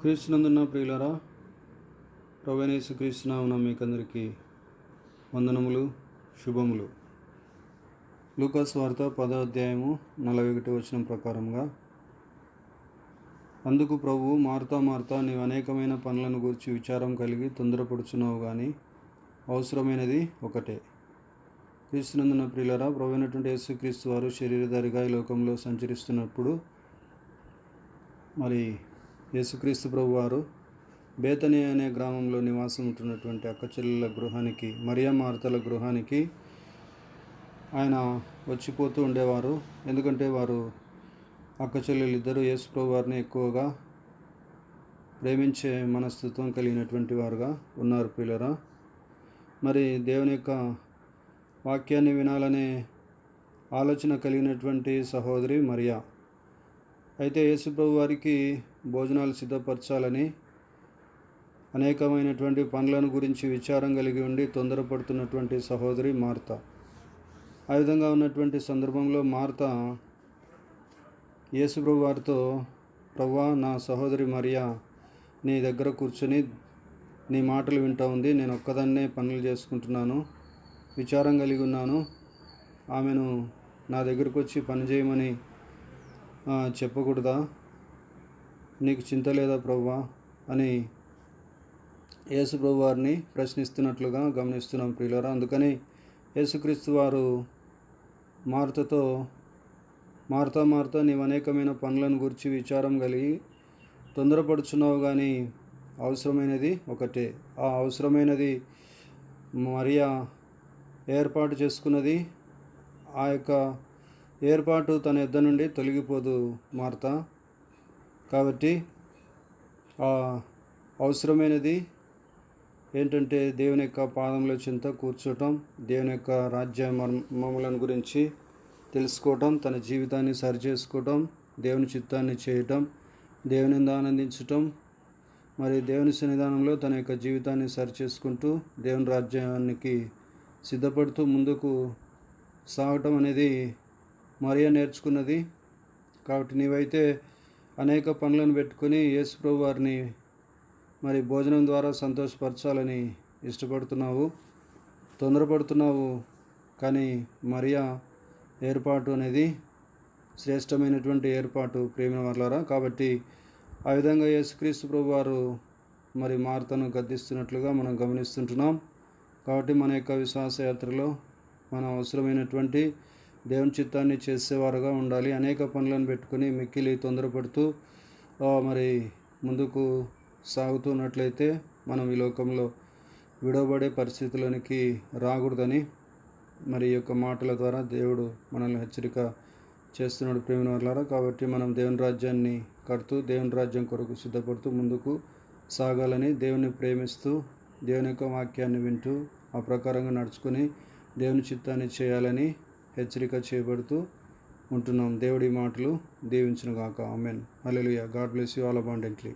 క్రీస్తునందున్న ప్రియులరా ప్రవేణేశు క్రీస్తునామున మీకందరికీ వందనములు శుభములు. లూకాస్ వార్త పదో అధ్యాయము నలభై ఒకటి వచనం ప్రకారంగా అందుకు ప్రభువు మార్తా మార్తా నీవు అనేకమైన పనులను గురించి విచారం కలిగి తొందరపడుచున్నావు కానీ అవసరమైనది ఒకటే. క్రీస్తునందున ప్రియులరా ప్రవైనటువంటి యేసుక్రీస్తు వారు శరీరధారిగా ఈ లోకంలో సంచరిస్తున్నప్పుడు మరి యేసుక్రీస్తు ప్రభు వారు బేతని అనే గ్రామంలో నివాసం ఉంటున్నటువంటి అక్కచెల్లెల గృహానికి మరియా మార్తల గృహానికి ఆయన వచ్చిపోతూ ఉండేవారు. ఎందుకంటే వారు అక్కచెల్లెలు ఇద్దరు యేసు ప్రభు వారిని ఎక్కువగా ప్రేమించే మనస్తత్వం కలిగినటువంటి వారుగా ఉన్నారు పిల్లరా. మరి దేవుని యొక్క వాక్యాన్ని వినాలనే ఆలోచన కలిగినటువంటి సహోదరి మరియా. అయితే యేసుప్రభు వారికి భోజనాలు సిద్ధపరచాలని అనేకమైనటువంటి పనులను గురించి విచారం కలిగి ఉండి తొందరపడుతున్నటువంటి సహోదరి మార్త. ఆ విధంగా ఉన్నటువంటి సందర్భంలో మార్త యేసుప్రభు వారితో ప్రవ్వా నా సహోదరి మరియా నీ దగ్గర కూర్చొని నీ మాటలు వింటా ఉంది. నేను ఒక్కదాన్నే పనులు చేసుకుంటున్నాను. విచారం కలిగి ఉన్నాను. ఆమెను నా దగ్గరకు వచ్చి పని చేయమని చెప్పకూడదా? నీకు చింత లేదా ప్రవ్వా? అని యేసుప్రభు వారిని ప్రశ్నిస్తున్నట్లుగా గమనిస్తున్నాం ప్రియులరా. అందుకని యేసుక్రీస్తు వారు మార్తతో మార్తా మార్తా నీవు అనేకమైన పనులను గురించి విచారం కలిగి తొందరపడుచున్నావు కానీ అవసరమైనది ఒకటే. ఆ అవసరమైనది మరియా ఏర్పాటు చేసుకున్నది. ఆ యొక్క ఏర్పాటు తన ఇద్దరు నుండి తొలగిపోదు మార్త. కాబట్టి అవసరమైనది ఏంటంటే దేవుని యొక్క పాదంలో చింత కూర్చోటం దేవుని యొక్క రాజ్య మర్మములను గురించి తెలుసుకోవటం తన జీవితాన్ని సరిచేసుకోవటం దేవుని చిత్తాన్ని చేయటం దేవుని ఆనందించటం మరి దేవుని సన్నిధానంలో తన యొక్క జీవితాన్ని సరిచేసుకుంటూ దేవుని రాజ్యానికి సిద్ధపడుతూ ముందుకు సాగటం అనేది మరియా నేర్చుకున్నది. కాబట్టి నీవైతే అనేక పనులను పెట్టుకొని యేసుప్రభు వారిని మరి భోజనం ద్వారా సంతోషపరచాలని ఇష్టపడుతున్నావు తొందరపడుతున్నావు. కానీ మరియా ఏర్పాటు అనేది శ్రేష్టమైనటువంటి ఏర్పాటు ప్రేమ వర్లారా. కాబట్టి ఆ విధంగా యేసుక్రీస్తు ప్రభు వారు మరి మార్తను గద్దిస్తున్నట్లుగా మనం గమనిస్తుంటున్నాం. కాబట్టి మన యొక్క విశ్వాసయాత్రలో మన అవసరమైనటువంటి దేవుని చిత్తాన్ని చేసేవారుగా ఉండాలి. అనేక పనులను పెట్టుకుని మిక్కిలి తొందరపడుతూ మరి ముందుకు సాగుతున్నట్లయితే మనం ఈ లోకంలో విడవబడే పరిస్థితులనికి రాకూడదని మరి ఈ యొక్క మాటల ద్వారా దేవుడు మనల్ని హెచ్చరిక చేస్తున్నాడు ప్రేమిన వాళ్ళారా కాబట్టి మనం దేవుని రాజ్యాన్ని కడుతూ దేవుని రాజ్యం కొరకు సిద్ధపడుతూ ముందుకు సాగాలని దేవుని ప్రేమిస్తూ దేవుని యొక్క వాక్యాన్ని వింటూ ఆ ప్రకారంగా నడుచుకొని దేవుని చిత్తాన్ని చేయాలని హెచ్చరిక చేయబడుతూ ఉంటున్నాం. దేవుడి మాటలు దీవించునుగాక. Amen. Hallelujah. God bless you all abundantly.